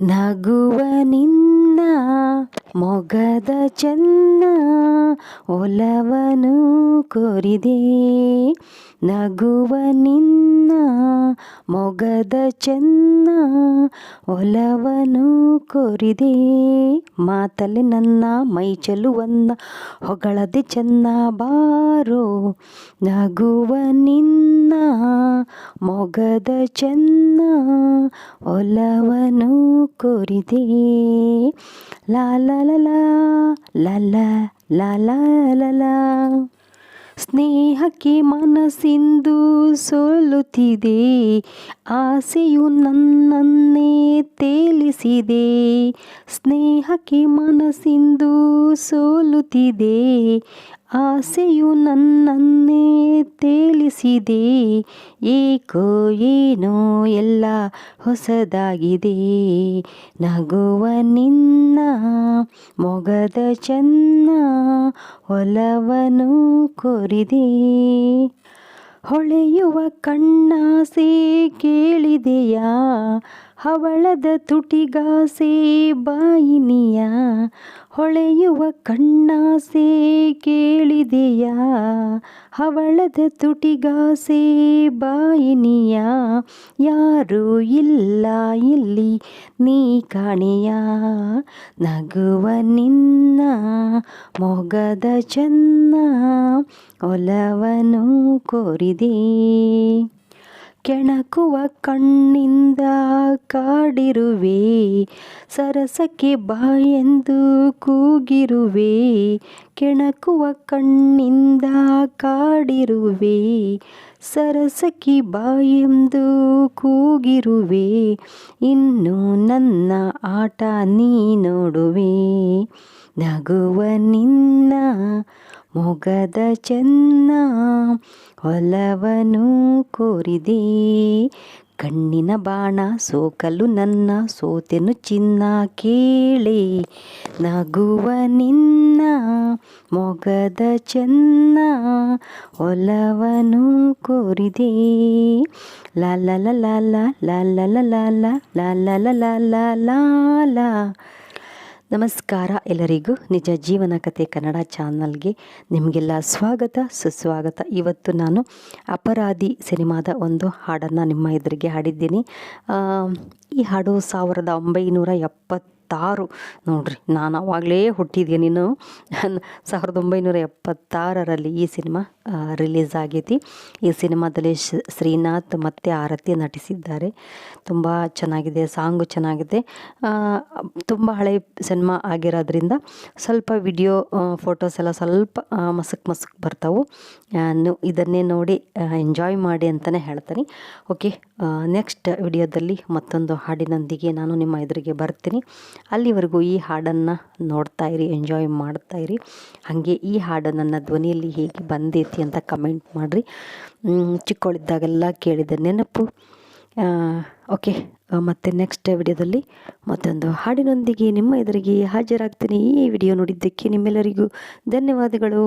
ನಗುವ ನಿನ್ನ ಮೊಗದ ಚೆನ್ನ ಒಲವನು ಕೋರಿದೆ. ನಗುವ ನಿನ್ನ ಮೊಗದ ಚೆನ್ನ ಒಲವನು ಕೋರಿದೆ. ಮಾತಲ್ಲಿ ನನ್ನ ಮೈ ಚೆಲುವನ್ನ ಹೊಗಳದೆ ಚೆನ್ನ ಬಾರೋ. ನಗುವ ನಿನ್ನ ಮೊಗದ ಚೆನ್ನ ನನ್ನ ಒಲವನು ಕೊರಿದೆ. ಲಾಲಲಲ ಲಲ ಸ್ನೇಹಕ್ಕೆ ಮನಸ್ಸಿಂದು ಸೋಲುತ್ತಿದೆ. ಆಸೆಯು ನನ್ನನ್ನೇ ತೇಲಿಸಿದೆ. ಸ್ನೇಹಕ್ಕೆ ಮನಸ್ಸಿಂದು ಸೋಲುತ್ತಿದೆ. ಆಸೆಯು ನನ್ನನ್ನೇ ತೇಲಿಸಿದೆ. ಏಕೋ ಏನೋ ಎಲ್ಲ ಹೊಸದಾಗಿದೆ. ನಗುವ ನಿನ್ನ ಮೊಗದ ಚೆನ್ನ ಒಲವನು ಕೋರಿದೆ. ಹೊಳೆಯುವ ಕಣ್ಣಾಸೆ ಕೇಳಿದೆಯಾ? ಹವಳದ ತುಟಿಗಾಸೆ ಬಾಯಿನಿಯ ಹೊಳೆಯುವ ಕಣ್ಣಾಸೆ ಕೇಳಿದೆಯಾ? ಹವಳದ ತುಟಿಗಾಸೆ ಬಾಯಿನಿಯ ಯಾರೂ ಇಲ್ಲ ಇಲ್ಲಿ ನೀ ಕಾಣೆಯ ನಗುವ ನಿನ್ನ ಮೊಗದ ಚೆನ್ನ ಒಲವನು ಕೋರಿದೆ. ಕೆಣಕುವ ಕಣ್ಣಿಂದ ಕಾಡಿರುವೆ ಸರಸಕ್ಕೆ ಬಾಯೆಂದು ಕೂಗಿರುವೆ. ಕೆಣಕುವ ಕಣ್ಣಿಂದ ಕಾಡಿರುವೆ. ಸರಸಕ್ಕೆ ಬಾಯೆಂದು ಕೂಗಿರುವೆ. ಇನ್ನು ನನ್ನ ಆಟ ನೀ ನೋಡುವೆ. ನಗುವ ನಿನ್ನ ಮೊಗದ ಚೆನ್ನ ಒಲವನು ಕೋರಿದೆ. ಕಣ್ಣಿನ ಬಾಣ ಸೋಕಲು ನನ್ನ ಸೋತೆನು ಚಿನ್ನ ಕೇಳಿ ನಗುವ ನಿನ್ನ ಮೊಗದ ಚೆನ್ನ ಒಲವನು ಕೋರಿದೆ ಲಾಲ ಲಾಲ ಲಾಲ ಲಾಲ ಲಾಲ ಲಾಲ ಲಾಲ ಲಾಲ ನಮಸ್ಕಾರ ಎಲ್ಲರಿಗೂ. ನಿಜ ಜೀವನ ಕಥೆ ಕನ್ನಡ ಚಾನಲ್ಗೆ ನಿಮಗೆಲ್ಲ ಸ್ವಾಗತ. ಸುಸ್ವಾಗತ. ಇವತ್ತು ನಾನು ಅಪರಾಧಿ ಸಿನಿಮಾದ ಒಂದು ಹಾಡನ್ನು ನಿಮ್ಮ ಎದುರಿಗೆ ಹಾಡಿದ್ದೀನಿ. ಈ ಹಾಡು ಸಾವಿರದ ಒಂಬೈನೂರ ಎಪ್ಪತ್ತಾರು. ನೋಡ್ರಿ, ನಾನು ಅವಾಗಲೇ ಹುಟ್ಟಿದ್ಯ ನೀನು? ಸಾವಿರದ ಒಂಬೈನೂರ ಎಪ್ಪತ್ತಾರರಲ್ಲಿ ಈ ಸಿನಿಮಾ ರಿಲೀಸ್ ಆಗೈತಿ. ಈ ಸಿನಿಮಾದಲ್ಲಿ ಶ್ರೀನಾಥ್ ಮತ್ತು ಆರತಿ ನಟಿಸಿದ್ದಾರೆ. ತುಂಬ ಚೆನ್ನಾಗಿದೆ, ಸಾಂಗು ಚೆನ್ನಾಗಿದೆ. ತುಂಬ ಹಳೆ ಸಿನಿಮಾ ಆಗಿರೋದ್ರಿಂದ ಸ್ವಲ್ಪ ವಿಡಿಯೋ ಫೋಟೋಸ್ ಎಲ್ಲ ಸ್ವಲ್ಪ ಮಸಕ್ ಮಸಕ್ ಬರ್ತಾವು. ಇದನ್ನೇ ನೋಡಿ ಎಂಜಾಯ್ ಮಾಡಿ ಅಂತಲೇ ಹೇಳ್ತೀನಿ. ಓಕೆ ನೆಕ್ಸ್ಟ್ ವಿಡಿಯೋದಲ್ಲಿ ಮತ್ತೊಂದು ಹಾಡಿನೊಂದಿಗೆ ನಾನು ನಿಮ್ಮ ಎದುರಿಗೆ ಬರ್ತೀನಿ. ಅಲ್ಲಿವರೆಗೂ ಈ ಹಾಡನ್ನು ನೋಡ್ತಾ ಇರಿ ಎಂಜಾಯ್ ಮಾಡ್ತಾ ಇರಿ. ಹಾಗೆ ಈ ಹಾಡು ನನ್ನ ಧ್ವನಿಯಲ್ಲಿ ಹೇಗೆ ಬಂದೈತಿ ಅಂತ ಕಮೆಂಟ್ ಮಾಡಿರಿ. ಚಿಕ್ಕವಳಿದ್ದಾಗೆಲ್ಲ ಕೇಳಿದ ನೆನಪು. ಓಕೆ ಮತ್ತು ನೆಕ್ಸ್ಟ್ ವಿಡಿಯೋದಲ್ಲಿ ಮತ್ತೊಂದು ಹಾಡಿನೊಂದಿಗೆ ನಿಮ್ಮ ಎದುರಿಗೆ ಹಾಜರಾಗ್ತೀನಿ. ಈ ವಿಡಿಯೋ ನೋಡಿದ್ದಕ್ಕೆ ನಿಮ್ಮೆಲ್ಲರಿಗೂ ಧನ್ಯವಾದಗಳು.